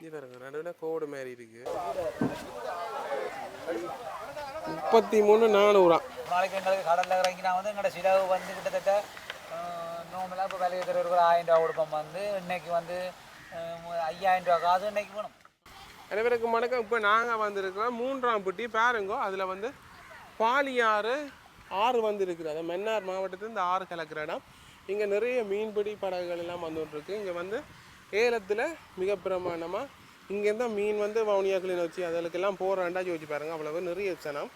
இது பாருங்க நடுவில் கோடு மாதிரி இருக்கு. முப்பத்தி மூணு நானூறா நாளைக்கு எங்களுக்கு கடலில் இறங்கினா வந்து எங்களோட செலவு வந்து கிட்டத்தட்ட நோம்பெல்லாம் இப்போ விலையை தர ஒரு ஆயிரம் ரூபா கொடுப்போம் வந்து. இன்னைக்கு வந்து ஐயாயிரம் ரூபா காசு இன்னைக்கு வேணும் அனைவருக்கும் வணக்கம். இப்போ நாங்கள் வந்திருக்கிறோம் மூன்றாம் பெட்டி பாருங்கோ. அதில் வந்து பாலியாறு ஆறு வந்து இருக்குது அது மன்னார் மாவட்டத்தில் இந்த ஆறு கலக்கிற இடம். இங்கே நிறைய மீன்பிடி படகுகள் எல்லாம் வந்துட்டுருக்கு இங்கே வந்து ஏலத்தில் மிக பிரமாண்டமாக இங்கேருந்து மீன் வந்து வவுனியாக்களின் வச்சு அதுக்கெல்லாம் போகிறாண்டா வச்சு பாருங்க. அவ்வளவு நிறைய சனம்.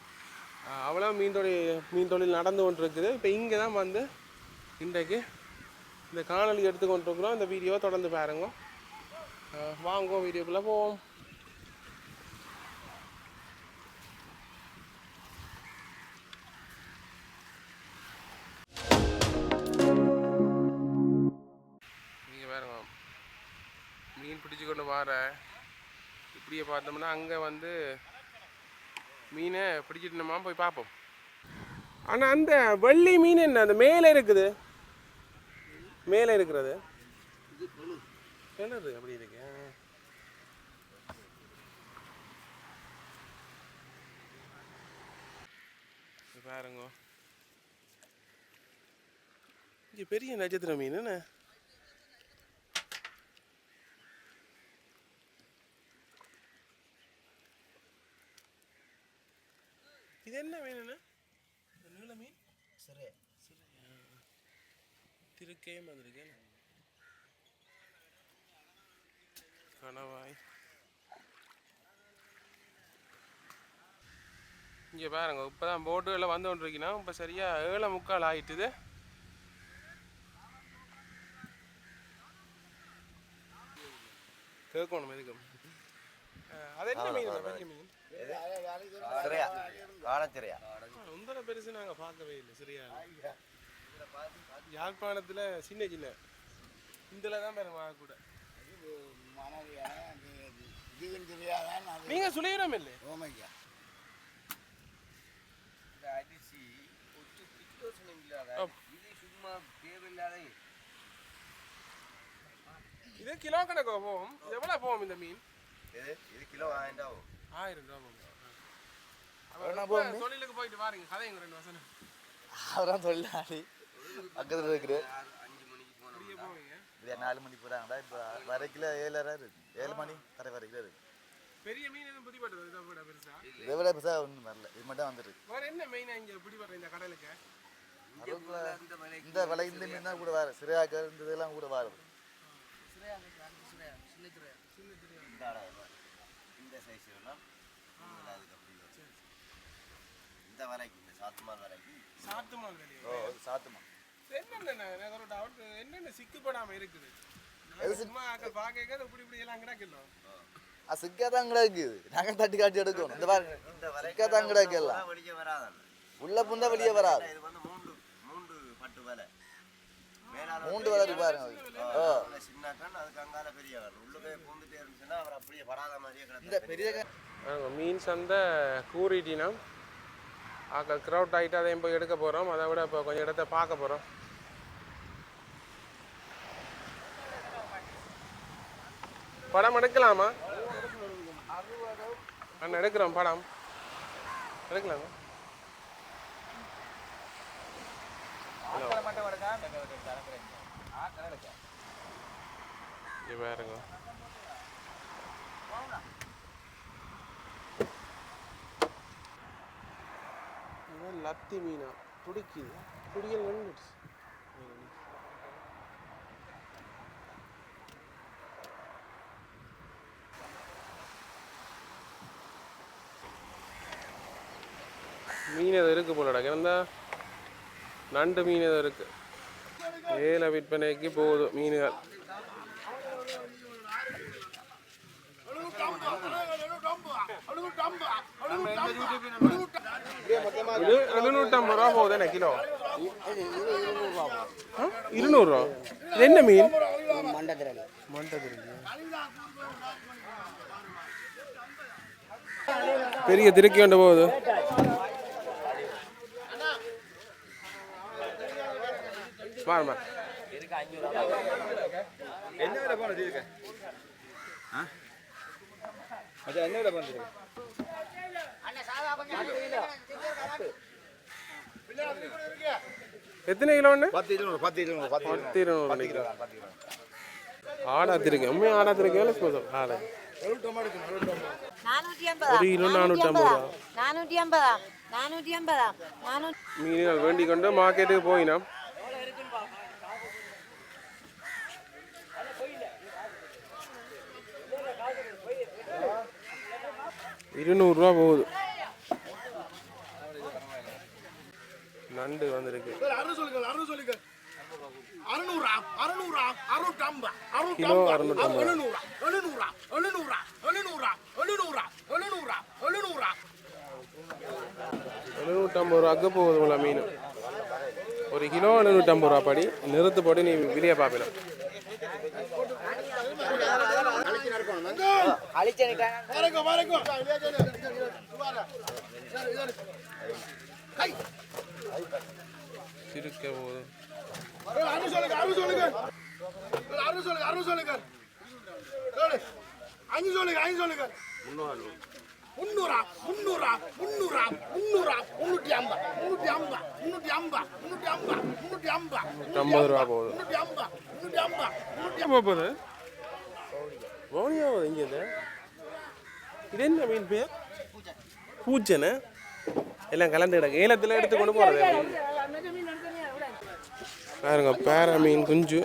அவ்வளோ மீன் தொழில் மீன் தொழில் நடந்து கொண்டிருக்குது. இப்போ இங்கே தான் வந்து இன்றைக்கு இந்த காணொலி எடுத்து கொண்டிருக்கிறோம். இந்த வீடியோவை தொடர்ந்து பாருங்க. ஆஹ் வீடியோக்குள்ளே போவோம். வர. இப்படியே பார்த்தோம்னா அங்கே வந்து மீனை பிடிச்சிட்டு நம்ம போய் பார்ப்போம். ஆனால் அந்த வெள்ளி மீன் என்ன? அந்த மேலே இருக்குது. மேலே இருக்கிறது. என்னது அப்படி இருக்கு. இது பாருங்க. இங்கே பெரிய நட்சத்திர மீன் என்ன இது என்ன மீன் நீள மீன் சரி திருக்கையும் வந்திருக்கேன் கணவாய். இங்கே பாருங்க இப்போ தான் போட்டுகளில் வந்து கொண்டிருக்கீங்கன்னா இப்போ சரியாக ஏழை முக்கால் ஆயிட்டுது. கேட்கணும் எதுக்கும் அது என்ன மீன் பெரிய மீன்? சிறையா? காலச்சிறையா உந்தர பெருசு நாங்கள் பார்க்கவே இல்லை சரியா யாழ்ப்பாணத்தில் சின்ன சின்ன. இதில் தான் பாருங்க வாங்க கூட. இதுவும் தெரியாதான் அது நீங்கள் சுழியிடம் இல்லை. ஓமையா இந்த அரிசி ஒட்டு பித்தோசனம் இல்லாத இது சும்மா தேவையில்லாத இது கிலோ கணக்கு போகும். எவ்வளோ போகும் இந்த மீன்? இது இது கிலோ ஆயிரம் ரூபா ஆகும். ஆயிரம் ரூபா போகும் போகும்? தொழிலுக்கு போயிட்டு பாருங்க கதைங்க ரெண்டு வசனம். அவரான் தொழிலாளி. பக்கத்தில் இருக்கிற ஆறு அஞ்சு மணிக்கு போனோம் அப்படியே போவீங்க இப்படியா நாலு மணிக்கு போகிறாங்களா இப்போ வரைக்கில் ஏழரை இருக்கு. ஏழு மணி தரை வரைக்கும் இருக்கு. பெரிய மீன் எதுவும் பிடிபட்டது? இதை விட பெருசா? இதை விட பெருசாக ஒன்றும் வரல. இது மட்டும் வந்துருக்கு. வேற என்ன மெயினாக இங்கே பிடிபடுற இந்த கடலுக்கு? இந்த விலை இந்த மீன் தான் கூட வர சிறையாக்கள் இந்த இதெல்லாம் கூட வருது இந்த சைஸ் எல்லாம் இந்த வரைக்கும் இந்த சாத்துமால் வரைக்கும் சாத்து மால் வெளியே ஓ சாத்துமா என்னென்ன சிக்கப்படாம இருக்குது? சிக்காதான் கிடக்குது நாங்கள் தட்டி காட்டி எடுக்கணும். இந்த பாருங்க இந்த சிக்காதான் கிடக்கு எல்லாம் வெளியே உள்ள புந்தா வெளியே வராது. இது வந்து மூன்று மூன்று பட்டு வலை. மூன்று வளர்ச்சி பாருங்க உள்ள சின்ன கண் அதுக்கு அங்கால பெரிய கண். பூந்துட்டே இருந்துச்சுன்னா அவர் அப்படியே படாத மாதிரியே இந்த கிடக்கும் பெரிய மீன் சந்தை கூறிட்டினோம் ஆக்கள் க்ரௌட் ஆகிட்டு அதையும் போய் எடுக்க போகிறோம் அதை விட இப்போ கொஞ்சம் இடத்த பார்க்க போகிறோம் படம் எடுக்கலாமா? அண்ணா எடுக்கிறோம் படம். எடுக்கலாமா? இங்கே பாருங்க. லத்தி மீனா. துடிக்குது. துடியல் நின்றுடுச்சு. மீன் எதுவும் இருக்குது போலடா. கிடந்தா நண்டு மீன் எதுவும் இருக்குது ஏல விற்பனைக்கு போதும் மீன்கள். இது எழுநூற்றம்பது ரூபா போகுது என்ன கிலோ? இருநூறுவா இது என்ன மீன் மண்டதிரலி பெரிய திருக்கி கொண்டு போகுது பாருமா என்ன விலை போனது இதுக்கு எத்தனை கிலோன்னு பத்து இருநூறு பத்து இருநூறு பத்து இருநூறு. பத்து கிலோ. பத்து கிலோ ஆடாத்திருக்கு. அம்மையும் ஆடாத்திருக்கு? வேலை மீன்கள் வேண்டிக் கொண்டு மார்க்கெட்டுக்கு போயினோம் இருநூறுரூவா போகுது. நண்டு வந்திருக்கு. கிலோ எழுநூற்றம்பது ரூபாக்கு போகுது உள்ள மீன். ஒரு கிலோ எழுநூற்றம்பது ரூபா படி. நிறுத்து போட்டு நீ வெளியே பார்ப்பேன் சிரிக்க போது முன்னூறா முன்னூறா முன்னூறா முன்னூறா முன்னூற்றி ஐம்பா முன்னூற்றி ஐம்பா முன்னூற்றி ஐம்பா முன்னூற்றி ஐம்பா முன்னூற்றி ஐம்பா ஐம்பது ரூபா போகுது. முன்னூற்றி ஐம்பா முன்னூற்றி ஐம்பா முன்னூற்றி ஐம்பது போகுது கவுனியா இங்கே இது என்ன மீன் பேர்? பூஜனை? எல்லாம் கலந்து கிடக்கு. ஏலத்தில் எடுத்து கொண்டு போகிறது பாருங்க பேர மீன் குஞ்சு.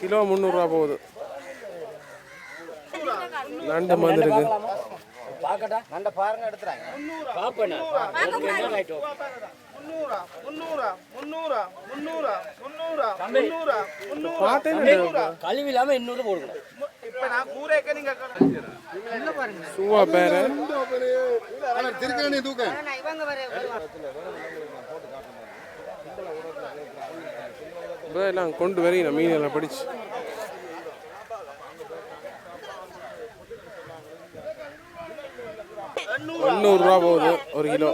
கிலோ முந்நூறுரூவா போகுது. நண்டு மாதிரி இருக்கு. முன்னூறா முன்னூறா முன்னூறா முன்னூறா முன்னூறா முன்னூறா முன்னூறா கழிவு இல்லாம இன்னொரு போடுங்க இப்ப நான் கூரைக்க நீங்க சுவா பேர. திருக்கணி தூக்க இவங்க வர இப்போ எல்லாம் கொண்டு வரீங்க மீன் எல்லாம் பிடிச்சு. எண்ணூறுரூவா போகுது ஒரு கிலோ.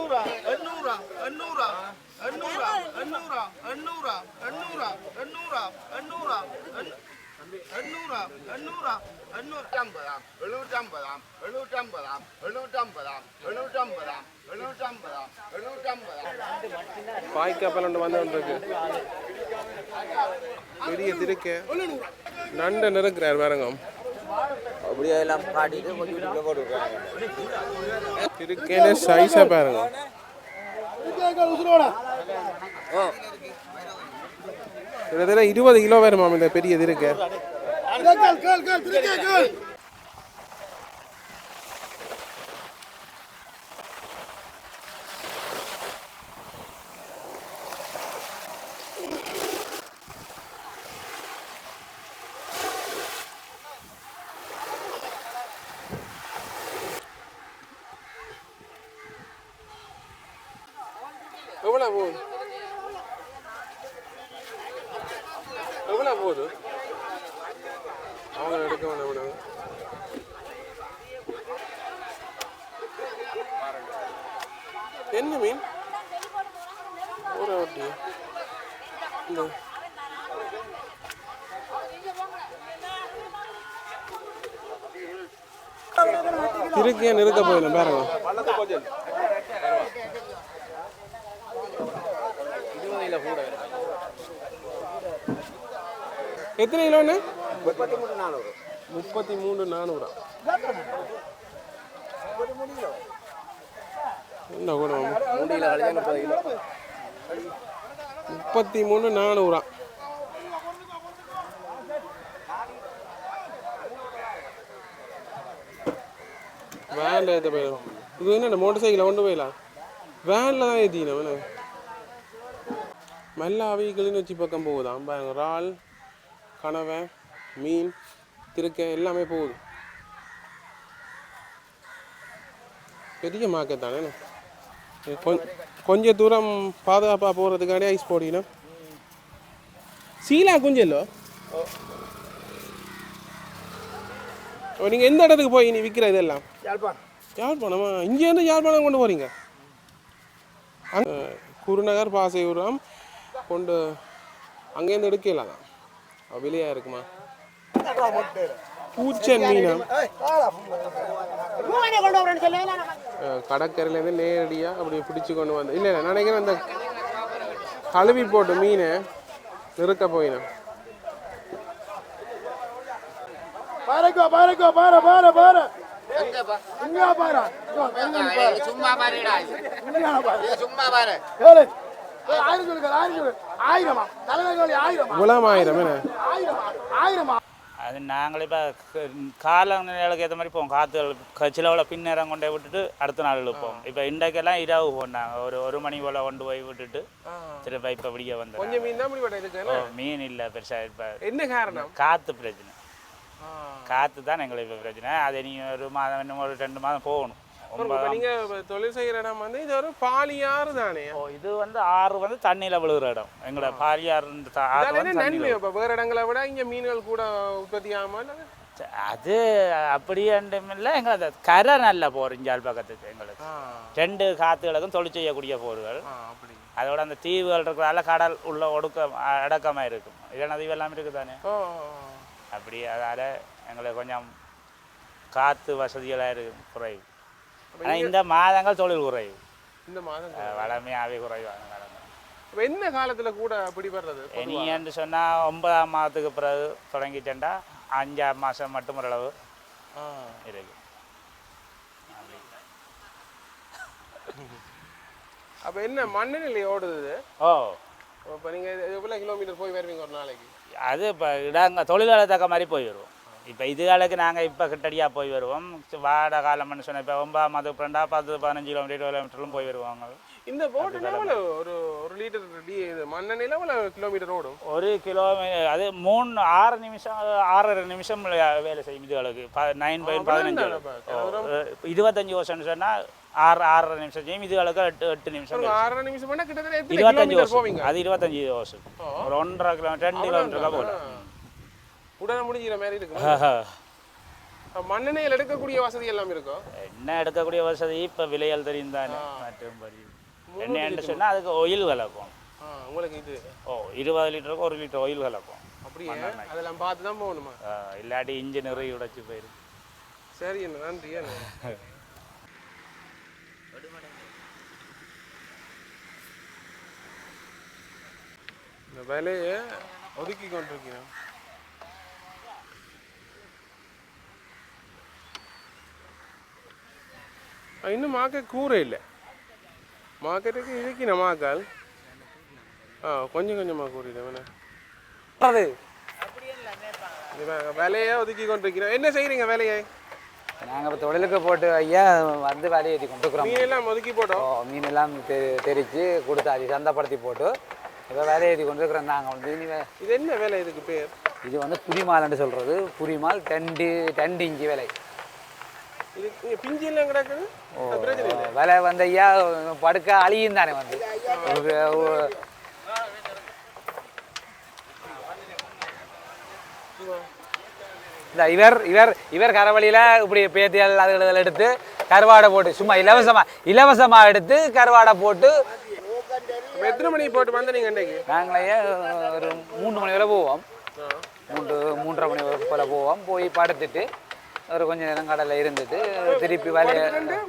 எண்ணூறா எண்ணூறா எண்ணூறா எண்ணூறா எண்ணூறாம் எண்ணூறாம் எண்ணூற்றம்பதாம் எழுநூற்றம்பதாம் எழுநூற்றம்பதாம் எழுநூற்றம்பதாம் எழுநூற்றம்பதாம் எழுநூற்றம்பதாம் எழுநூற்றம்பதாம். பாய் கப்பல் வந்து இருக்கு பெரிய திருக்க. நண்டை நெருக்கிறார் பாருங்க. அப்படியே எல்லாம் காட்டிட்டு கொஞ்சம் போட்டுருக்காங்க திருக்கையில சைஸா பாருங்க. கிட்டத்தட்ட இருபது கிலோ வேறு மேம் இந்த பெரிய இது இருக்குது எவ்வளோ போகுது? அவங்க எடுக்க வேண்டாம் எவ்வளோ என்ன மீன்? ஒரு ஒட்டி இந்த. திருக்கிய நிறுத்த போயிடலாம் பாருங்க எத்தனை கிலோன்னு முப்பத்தி மூணு நானூறு. முப்பத்தி மூணு நானூறா என்ன கூட முப்பத்தி மூணு நானூறா. வேனில் ஏற்ற போயிடும் இது என்ன மோட்டர் சைக்கிளை கொண்டு போயிடலாம் வேனில் தான் ஏற்றிக்கணும் என்ன? மெல்லாவி கிளிநொச்சி பக்கம் போகுதாம் பாருங்க கனவை மீன் திருக்க எல்லாமே போகுது. பெரிய மார்க்கெட் தானே என்ன? இது கொஞ்- கொஞ்ச தூரம் பாதுகாப்பாக போகிறதுக்காண்டி ஐஸ் போடிக்கணும் சீலா குஞ்சல்லோ ஓ நீங்கள் எந்த இடத்துக்கு போய் நீ விற்கிற இதெல்லாம்? யாழ்ப்பாணம். யாழ்ப்பாணமா? இங்கேருந்து யாழ்ப்பாணம் கொண்டு போகிறீங்க குருநகர் பாசையூரம் கொண்டு அங்கேருந்து எடுக்கலாம் தான் வெளியா இருக்குமா? பூச்சன் அஹ், கடற்கரையிலேருந்து நேரடியாக அப்படியே பிடிச்சு கொண்டு வந்து இல்லை நான் நினைக்கிறேன் அந்த கழுவி போட்டு மீனை நிறுத்த போயினேன் பாருக்கோ பாருக்கோ பாரு பாரு பாரு இங்க பாரு சும்மா பாருடா. சும்மா பாரு. ஆயிரம் சொல்லுங்க ஆயிரம் சொல்லு. ஆயிரமா? இவ்வளோ ஆயிரம் என்ன? ஆயிரமா அது நாங்கள் இப்போ காலநிலைகளுக்கு ஏற்ற மாதிரி போவோம் காற்று சிலவில் கொண்டு போய் விட்டுட்டு அடுத்த நாள் இழுப்போம் இப்போ இன்றைக்கெல்லாம் இரவு போனாங்க ஒரு ஒரு மணி போல் கொண்டு போய் விட்டுட்டு திரும்ப இப்போ விடிய வந்து கொஞ்சம் மீன் தான் மீன் இல்லை பெருசாக இப்போ என்ன காரணம்? காற்று பிரச்சனை. காற்று தான் எங்களுக்கு இப்போ பிரச்சனை. அது நீங்கள் ஒரு மாதம் இன்னும் ஒரு ரெண்டு மாதம் போகணும். இப்போ நீங்க தொழில் செய்யற இடம் வந்து இது ஒரு பாலியாறு தானே? ஓ, இது வந்து ஆறு வந்து தண்ணியில் விழுகிற இடம். எங்களோட தண்ணியில் நன்மை இப்போ வேற இடங்களை விட இங்க மீன்கள் கூட உற்பத்தி ஆகாமல் அது அப்படியே இல்லை. அந்த கரை நல்லா போகிறோம் இஞ்சால் பக்கத்துக்கு எங்களுக்கு. ரெண்டு காற்றுகளுக்கும் தொழில் செய்யக்கூடிய போர்கள். அப்படி. அதோட அந்த தீவுகள் இருக்கிறதால கடல் உள்ள ஒடுக்க அடக்கமாக இருக்கும். இல்லைன்னா தீவு எல்லாம் இருக்குது தானே? ஓ அப்படி அதால் எங்களுக்கு கொஞ்சம் காற்று வசதிகளாக இருக்கு குறைவு ஆனால் இந்த மாதங்கள் தொழில் குறைவு. இந்த மாதம் வளமையாகவே குறைவான காலங்கள் இப்ப என்ன காலத்துல கூட பிடிபடுறது என்று சொன்னால் ஒன்பதாம் மாதத்துக்கு பிறகு தொடங்கிட்டேன்டா அஞ்சாம் மாதம் மட்டும் ஓரளவு. இருக்கு. அப்ப என்ன மண்ணெண்ணில் ஓடுது? ஓ. இப்ப நீங்க எவ்வளவு கிலோமீட்டர் போய் வருவீங்க ஒரு நாளைக்கு? அது இப்போ இடங்க தொழிலாளர் தக்க மாதிரி போய் வருவோம். இப்போ இதுகளுக்கு நாங்கள் இப்போ கிட்டடியாக போய் வருவோம். வாட காலம்னு சொன்ன இப்போ ஒன்பதாம் மாதம் ரெண்டா பத்து பதினஞ்சு கிலோமீட்டர் கிலோமீட்டரும் போய் வருவாங்க. இந்த போட்டு ஒரு ஒரு லிட்டர் இது மண்ணெண்ணில எவ்வளவு கிலோமீட்டர் ஓடும்? ஒரு கிலோமீட்டர் அது மூணு ஆறு நிமிஷம் ஆறரை நிமிஷம் வேலை செய்யும் இதுகளுக்கு நைன் பை பதினஞ்சு இருபத்தஞ்சு வருஷம்னு சொன்னால் ஆறு ஆறரை நிமிஷம் செய்யும். இதுகளுக்கு எட்டு எட்டு நிமிஷம். ஆறரை நிமிஷம் இருபத்தஞ்சு வருஷம். அது இருபத்தஞ்சு வருஷம். ஒரு ஒன்றரை கிலோமீட்டர் ரெண்டு கிலோமீட்டர் போகலாம். உடனே முடிஞ்சிற மாதிரி இருக்கு. மண்ணெண்ணெயில் எடுக்கக்கூடிய வசதி எல்லாம் இருக்கும் என்ன எடுக்கக்கூடிய வசதி இப்போ விலைகள் தெரியும் தானே. மற்றும்படி சொன்னால் அதுக்கு ஒயில் கலக்கும். உங்களுக்கு இது? ஓ இருபது லிட்டருக்கு ஒரு லிட்டர் ஒயில் கலக்கும். அப்படியே? அதெல்லாம் பார்த்து தான் போகணுமா? இல்லாட்டி இன்ஜின் நிறைய உடைச்சு போயிடும் சரி நன்றி இந்த வேலையை ஒதுக்கி கொண்டிருக்கிறோம் இன்னும் மார்க்கெட் கூற இல்லை மார்க்கெட்டுக்கு இருக்கிற மாக்கால் ஆ கொஞ்சம் கொஞ்சமாக கூறிடுறேன் வேணா இவன் வேலையை ஒதுக்கி கொண்டிருக்கிறோம் என்ன செய்கிறீங்க வேலையை நாங்கள் இப்போ தொழிலுக்கு போட்டு ஐயா வந்து வேலையை ஏற்றி கொண்டு இருக்கிறோம் மீன் எல்லாம் ஒதுக்கி போட்டோம் மீன் எல்லாம் தெ தெரித்து கொடுத்தாச்சு சந்தைப்படுத்தி போட்டு இப்போ வேலையை ஏற்றி கொண்டு இருக்கிறோம் நாங்கள் வந்து இனி இது என்ன வேலை இதுக்கு பேர் இது வந்து புரிமால்னு சொல்கிறது புரிமால் டெண்டு டெண்டு இஞ்சி விலை இது பிஞ்சு எல்லாம் கிடக்குது அது விலை வந்து ஐயா படுக்க அழியும் தானே வந்து. இந்த இவர் இவர் இவர் கரவழியில் இப்படி பேத்தியல் அது இதுகள் எடுத்து கருவாடை போட்டு சும்மா இலவசமாக இலவசமாக எடுத்து கருவாடை போட்டு எத்தனை மணிக்கு போட்டு வந்த நீங்க இன்னைக்கு நாங்களே ஒரு மூணு மணி வரை போவோம். மூன்று மூன்றரை மணி வரை போல் போவோம். போய் படுத்துட்டு ஒரு கொஞ்ச நேரம் கடலில் இருந்துட்டு திருப்பி வேலையை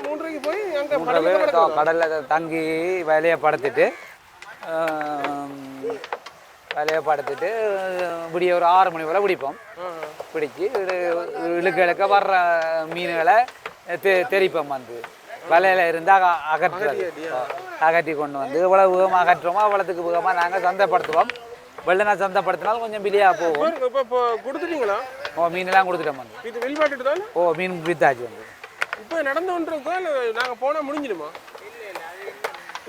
மூன்றரைக்கு போய் அங்க கடல்ல தங்கி வேலையை படுத்துட்டு வேலையை படுத்துட்டு விடிய ஒரு ஆறு மணி வரை பிடிப்போம் பிடிச்சி இழுக்க இழுக்க வர்ற மீன்களை தெ- தெரிப்போம் வந்து. வலையில இருந்து அக அகற்றுறது. அகற்றி கொண்டு வந்து இவ்வளவு வேகமாக அகற்றுறோமோ அவ்வளோத்துக்கு வேகமாக நாங்கள் சந்தைப்படுத்துவோம். வெள்ளனா சந்தைப்படுத்தினாலும் கொஞ்சம் பிலியாக போகும். இப்ப கொடுத்துட்டீங்களா? ஓ மீனெல்லாம் கொடுத்துட்டோம் வந்து. இது வெளிப்பாட்டுட்டு தானே? ஓ மீன் வித்தாச்சு வந்து. இப்போ நடந்து கொண்டிருக்கோம் இல்லை நாங்க போனா முடிஞ்சிடுமா?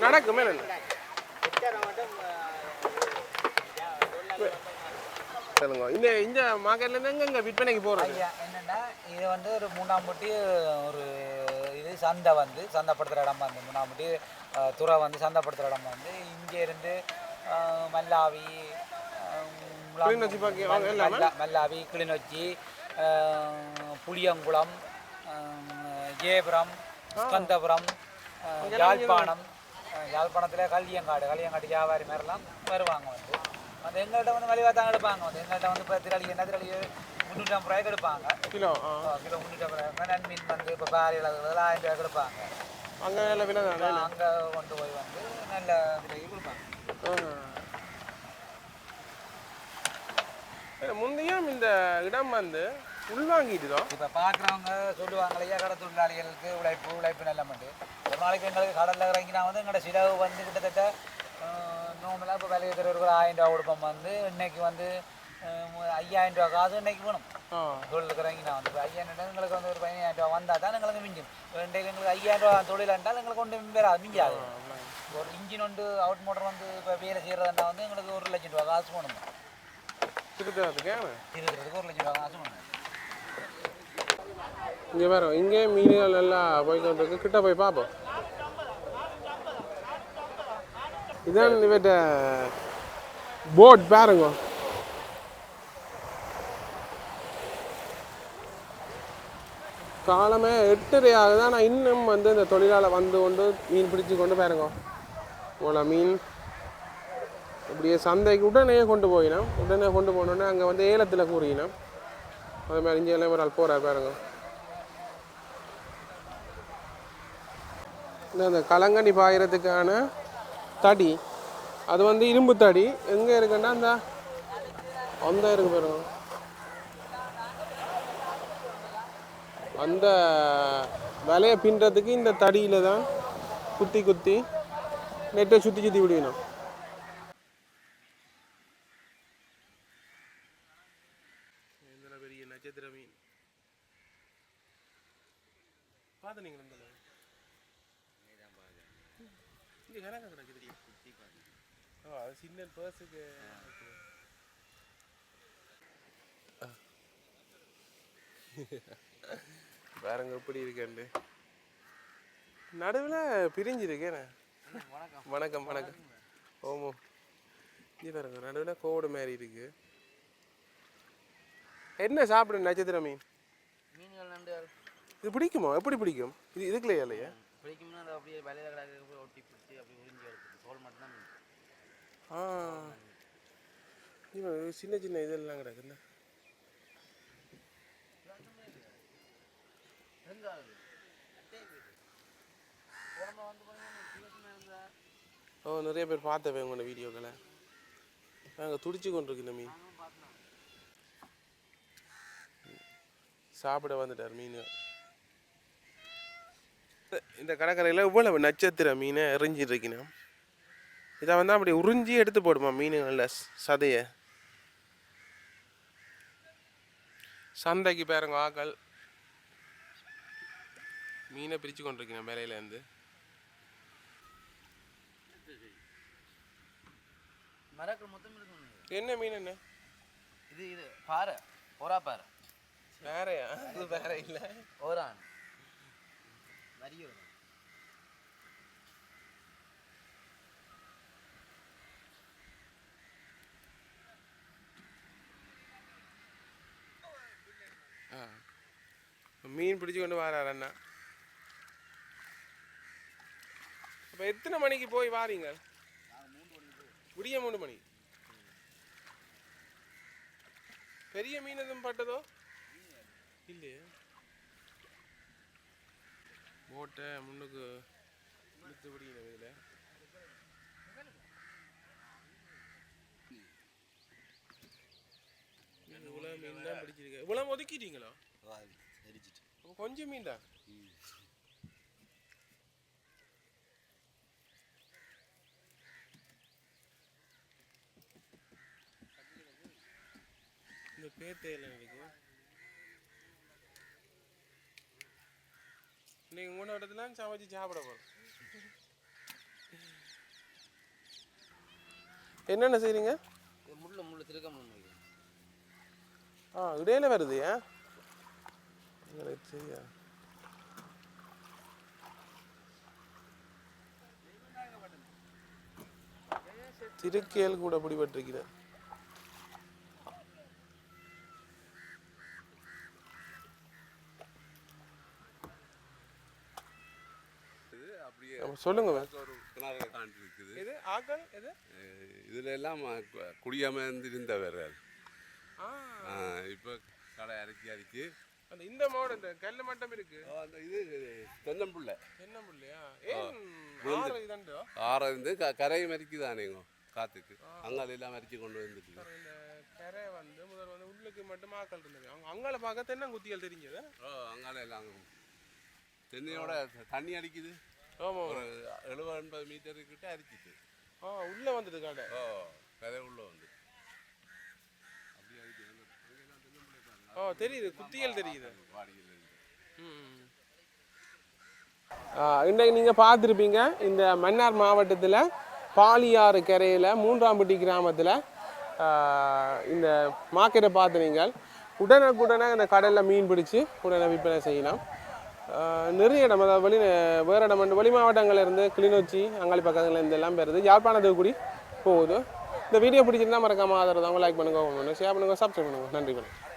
நடக்குமே என்ன சொல்லுங்க. இந்த இந்த மார்க்கெட்ல இருந்து எங்க எங்க விற்பனைக்கு போறது? ஐயா என்னென்னா இது வந்து ஒரு மூணாம்பட்டி ஒரு இது சந்தை வந்து சந்தைப்படுத்துகிற இடம் வந்து. மூணாம்பட்டி துறை வந்து சந்தைப்படுத்துகிற இடம் வந்து. இங்கே இருந்து மல்லாவி மல்லாவி கிளிநொச்சி புளியங்குளம் அஹ், ஜெயபுரம் ஸ்கந்தபுரம் யாழ்ப்பாணம் யாழ்ப்பாணத்தில் கல்வியங்காடு கல்வியங்காடு வியாபாரி மாதிரிலாம் வருவாங்க வந்து வந்து எங்கள்கிட்ட வந்து மலிவாக தான் எடுப்பாங்க வந்து எங்கள்கிட்ட வந்து இப்போ திரளி என்ன திரளி முந்நூற்றம்பது ரூபாய்க்கு எடுப்பாங்க கிலோ கிலோ முந்நூற்றம்பது ரூபாய் நன்மீன் வந்து இப்போ பாரி இதெல்லாம் ஆயிரம் ரூபாய்க்கு எடுப்பாங்க அங்கே நல்ல விலை அங்கே கொண்டு போய் வந்து நல்ல விலைக்கு கொடுப்பாங்க முந்தையும் இந்த இடம் வந்து உள்வாங்கிட்டுதோம் இப்போ பார்க்குறவங்க சொல்லுவாங்க இல்லையா கடை தொழிலாளிகளுக்கு உழைப்பு உழைப்பு நல்ல மாட்டு ஒரு நாளைக்கு எங்களுக்கு கடலில் இறங்கினா வந்து எங்களோட செலவு வந்து கிட்டத்தட்ட நோம்பலாக இப்போ விலை ஒரு ஆயிரம் ரூபா கொடுப்போம் வந்து இன்னைக்கு வந்து ஐயாயிரம் ரூபா காசு இன்னைக்கு வேணும். தொழிலுக்கு இறங்கினா வந்து இப்போ ஐயாயிரம் எங்களுக்கு வந்து ஒரு பதினாயிரம் ரூபா வந்தால் தான் எங்களுக்கு மிஞ்சும். இன்றைக்கு எங்களுக்கு ஐயாயிரம் ரூபா தொழில் என்றால் எங்களுக்கு வேற மிஞ்சாது. ஒரு இன்ஜின் வந்து அவுட் மோட்டர் வந்து இப்போ வேலை செய்கிறதுனா வந்து எங்களுக்கு ஒரு லட்சம் ரூபா காசு திருத்தறதுக்கு இருக்கிறதுக்கு ஒரு லட்சம் ரூபா காசு வேணும் இங்கே வேற இங்கே மீன்கள் எல்லாம் போய்க்கொண்டு இருக்கு கிட்ட போய் பார்ப்போம் இதான் இவட்ட போட் பாருங்க. காலமே எட்டரை ஆகுது ஆனால் இன்னும் வந்து இந்த தொழிலாளர் வந்து கொண்டு மீன் பிடிச்சு கொண்டு பாருங்க. போல மீன் இப்படியே சந்தைக்கு உடனே கொண்டு போயினோம். உடனே கொண்டு போனோன்னே அங்கே வந்து ஏலத்தில் கூறினோம். அது மாதிரி இங்கே எல்லாம் ஒரு ஆள் போகிறார் பாருங்க. இந்த அந்த கலங்கனி பாயறதுக்கான தடி. அது வந்து இரும்பு தடி. எங்கே இருக்குன்னா அந்த அந்த இருக்கு பாருங்க. அந்த வலையை பின்னுறதுக்கு இந்த தடியில தான் குத்தி குத்தி நெட்டை சுற்றி சுற்றி பெரிய நட்சத்திர மீன் இங்கே கணக்கு கிடக்குது ஓ அது சின்ன பர்ஸுக்கு பாருங்க எப்படி இருக்கேன் நடுவில் பிரிஞ்சிருக்கேன் வணக்கம். வணக்கம் ஓமோ. இது பாருங்க நடுவில் கோடு மாதிரி இருக்கு. என்ன சாப்பிடு நட்சத்திர மீன்? மீன்கள் நண்டு இது பிடிக்குமா? எப்படி பிடிக்கும்? இது இதுக்குள்ளே இல்லையா பிடிக்கும்னா அது அப்படியே வலையில கிடக்கு போய் ஒட்டி பிடிச்சி அப்படி உறிஞ்சி எடுத்துட்டு தோல் மட்டும் தான் ஆ. இவன் சின்ன சின்ன இதெல்லாம் கிடக்குல்ல ஓ நிறைய பேர் பார்த்தவன் உங்களோட வீடியோக்களை. நாங்கள் துடிச்சு கொண்டிருக்கு இந்த மீன். சாப்பிட வந்துட்டார் மீன். இந்த கடற்கரையில் இவ்வளவு நட்சத்திர மீனை எரிஞ்சிட்டு இருக்கினா இதை வந்து அப்படி உறிஞ்சி எடுத்து போடுமா மீனுங்களில் சதையை? சந்தைக்கு பேருங்க ஆக்கள். மீனை பிரித்து கொண்டிருக்கிறேன் மேலையிலேருந்து மரக்கள் மொத்தம் இருக்கும் என்ன மீன் என்ன? இது இது பாறை. ஒரா பாறை. வேறையா அது வேற இல்லை. ஓரான். வரிய மீன் பிடிச்சு கொண்டு வரார் அண்ணா. அப்போ எத்தனை மணிக்கு போய் வாரீங்க? விடிய மூணு மணி. பெரிய மீன் எதுவும் பட்டதோ? இல்லையே. போட்டை முன்னுக்கு இழுத்து பிடிக்கணும் இதில். இவ்வளோ மீன் தான் பிடிச்சிருக்கேன் இவ்வளோ ஒதுக்கிட்டீங்களா? கொஞ்சம் மீன் தான். இந்த பேத்தையில் இருக்கு இன்னைக்கு மூணு இடத்துல சமைச்சு சாப்பிட போகிறோம் என்னென்ன செய்றீங்க? இது முள்ள முள்ள திருக்க முடியும் ஆ இடையில வருது ஏன்? எனக்கு சரியா திருக்கேல் கூட பிடிபட்டிருக்கிறேன் அப்படியே அப்ப சொல்லுங்க. வே. ஒரு கிணறு ஆக்கள் எது இதுல எல்லாம் கு- குடியமர்ந்திருந்தவர் ஆ. இப்போ கடை அரைச்சி அரைச்சி அந்த இந்த மாவட்டம் இந்த கல்லு மட்டம் இருக்கு. அந்த இது தென்னம்புள்ள. இல்லையா ஏன் இதண்டோ? ஆற இருந்து க கரையை மறிக்குதானேங்க காத்துக்கு. அங்கால எல்லாம் மறிச்சு கொண்டு வந்துட்டு. இந்த கரை வந்து முதல் வந்து உள்ளுக்கு மட்டும் ஆக்கள் இருந்தது. அவங்க அங்கால பார்க்க தென்னங்குத்திகள் தெரிஞ்சது. ஓ அங்கால எல்லாம் தென்னையோட தண்ணி அடிக்குது. ஆமா. ஒரு எழுபது எண்பது மீட்டரு கிட்ட அரிச்சிட்டு ஆ உள்ள வந்தது கடை. ஓ கரை உள்ள வந்து. ஓ தெரியுது. குத்தியல் தெரியுது. இன்றைக்கு நீங்கள் பார்த்துருப்பீங்க இந்த மன்னார் மாவட்டத்தில் பாலியாறு கரையில் மூன்றாம்பட்டி கிராமத்தில் இந்த மார்க்கெட்டை பார்த்து நீங்கள் உடனுக்குடனே இந்த கடலில் மீன் பிடிச்சு உடனே விற்பனை செய்யலாம். நிறைய இடம் அதாவது வெளி வேறு இடம் வந்து வெளி மாவட்டங்கள்லேருந்து கிளிநொச்சி அங்காளி பக்கத்துலேருந்து எல்லாம் பெறுது யாழ்ப்பாணத்துக்கு கூடி போகுது. இந்த வீடியோ பிடிச்சிருந்தா மறக்காமல் ஆதரவு தான் லைக் பண்ணுங்க ஷேர் பண்ணுங்க சப்ஸ்கிரைப் பண்ணுங்க நன்றி பண்ணுங்கள்